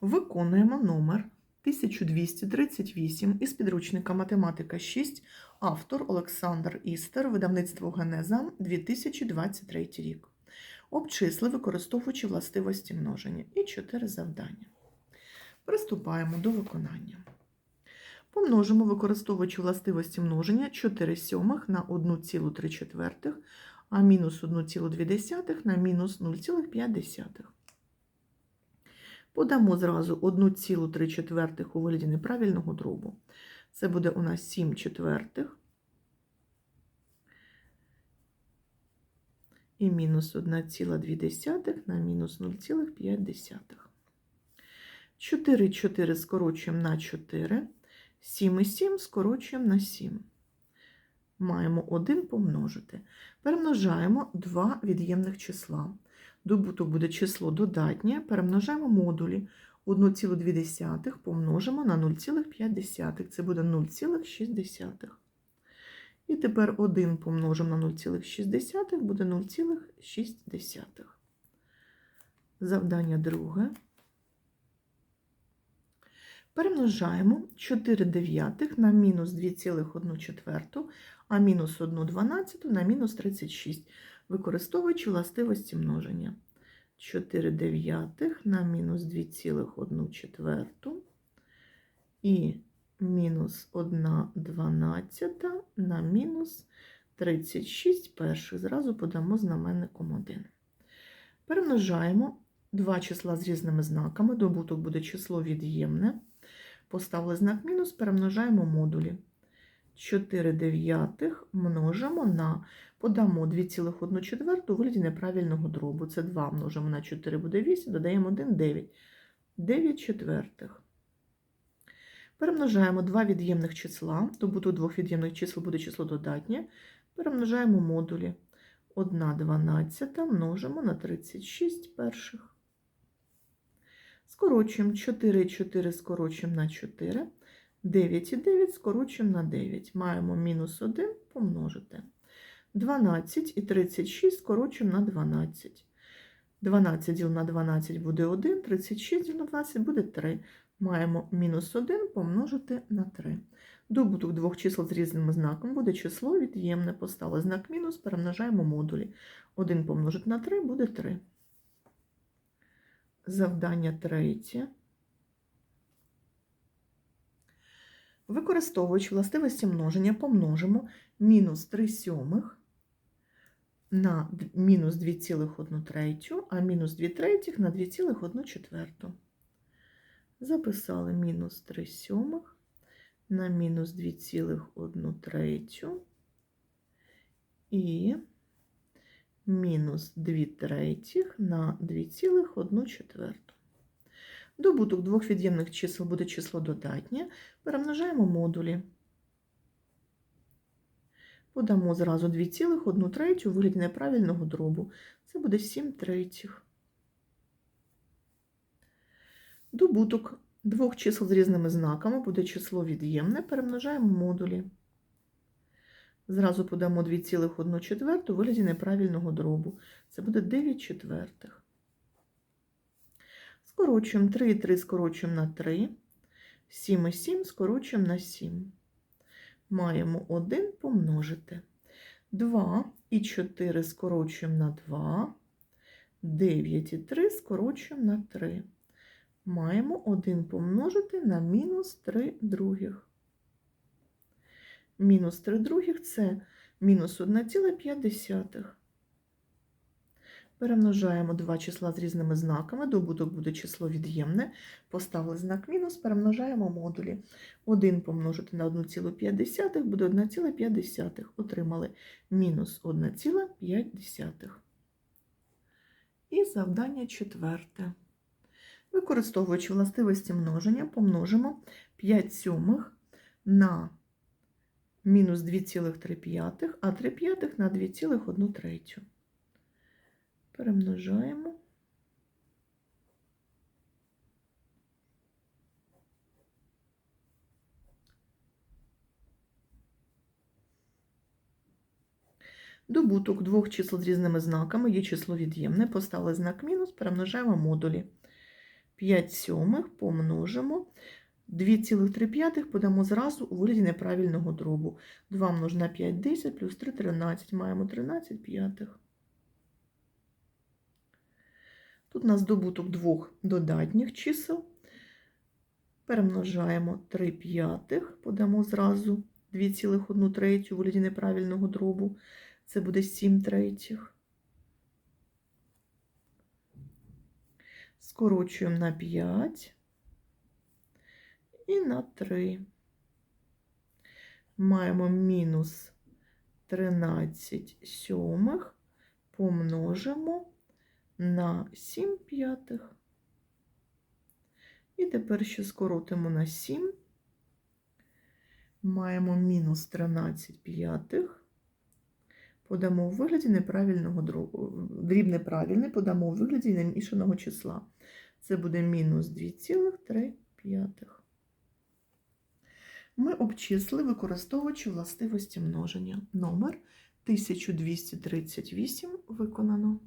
Виконуємо номер 1238 із підручника Математика 6, автор Олександр Істер, видавництво Генеза 2023 рік. Обчисли, використовуючи властивості множення і 4 завдання. Приступаємо до виконання. Помножимо, використовуючи властивості множення 4 сьомих на 1,3 четвертих, а мінус 1,2 на мінус 0,5. Подамо зразу 1,3 четвертих у вигляді неправильного дробу. Це буде у нас 7 четвертих і мінус 1,2 на мінус 0,5. 4 4 скорочуємо на 4, 7 і 7 скорочуємо на 7. Маємо 1 помножити. Перемножаємо два від'ємних числа. Добуток буде число додатнє, перемножаємо модулі. 1,2 помножимо на 0,5. Це буде 0,6. І тепер 1 помножимо на 0,6 буде 0,6. Завдання друге. Перемножаємо 4 дев'ятих на мінус 2,1 четверту, а мінус 1 дванадцяту на мінус 36, використовуючи властивості множення. 4 дев'ятих на мінус 2,1 четверту і мінус 1 дванадцята на мінус 36 перших. Зразу подамо знаменником 1. Перемножаємо два числа з різними знаками. Добуток буде число від'ємне. Поставили знак мінус, перемножаємо модулі. 4 дев'ятих множимо на, подамо 2,1 четверту вигляді неправильного дробу. Це 2 множимо на 4 буде 8, додаємо 1, 9. 9 четвертих. Перемножаємо два від'ємних числа. Добуток двох від'ємних чисел буде число додатнє. Перемножаємо модулі. 1 дванадцята множимо на 36 перших. Скорочуємо 4 і 4 скорочуємо на 4. 9 і 9 скорочуємо на 9. Маємо мінус 1 помножити. 12 і 36 скорочуємо на 12. 12 діл на 12 буде 1, 36 діл на 12 буде 3. Маємо мінус 1 помножити на 3. Добуток двох чисел з різними знаком буде число від'ємне. Поставили знак мінус, перемножаємо модулі. 1 помножити на 3 буде 3. Завдання третє. Використовуючи властивості множення, помножимо мінус 3 сьомих на мінус 2,1 третю, а мінус 2 третіх на 2,1 четверту. Записали мінус 3 сьомих на мінус 2,1 третю і мінус 2 третіх на 2,1 четверту. Добуток двох від'ємних чисел буде число додатнє. Перемножаємо модулі. Подамо зразу 2,1 третю у вигляді неправильного дробу. Це буде 7 третіх. Добуток двох чисел з різними знаками буде число від'ємне. Перемножаємо модулі. Зразу подамо 2,1 четверту у вигляді неправильного дробу. Це буде 9 четвертих. Скорочуємо 3 і 3 скорочуємо на 3. 7 і 7 скорочуємо на 7. Маємо 1 помножити. 2 і 4 скорочуємо на 2. 9 і 3 скорочуємо на 3. Маємо 1 помножити на мінус 3 других. Мінус 3 других це мінус 1,5. Перемножаємо два числа з різними знаками. Добуток буде число від'ємне. Поставили знак мінус, перемножаємо модулі. 1 помножити на 1,5 буде 1,5. Отримали мінус 1,5. І завдання четверте. Використовуючи властивості множення, помножимо 5 сьомих на мінус 2,3, а 3 п'ятих на 2,1 третю. Перемножаємо. Добуток двох чисел з різними знаками є число від'ємне. Поставили знак мінус, перемножаємо модулі. 5 сьомих помножимо. 2,3 подамо зразу у вигляді неправильного дробу. 2 множ на 5 – 10, плюс 3 – 13. Маємо 13 п'ятих. Тут у нас добуток двох додатніх чисел. Перемножаємо 3 п'ятих, подамо зразу 2,1 третю вигляді неправильного дробу. Це буде 7 третіх. Скорочуємо на 5 і на 3. Маємо мінус 13 сьомих помножимо на 7 п'ятих. І тепер ще скоротимо на 7. Маємо мінус 13 п'ятих. Подамо у вигляді неправильного дробу. Дріб неправильний подамо у вигляді намішаного числа. Це буде мінус 2,3. Ми обчисли, використовуючи властивості множення. Номер 1238 виконано.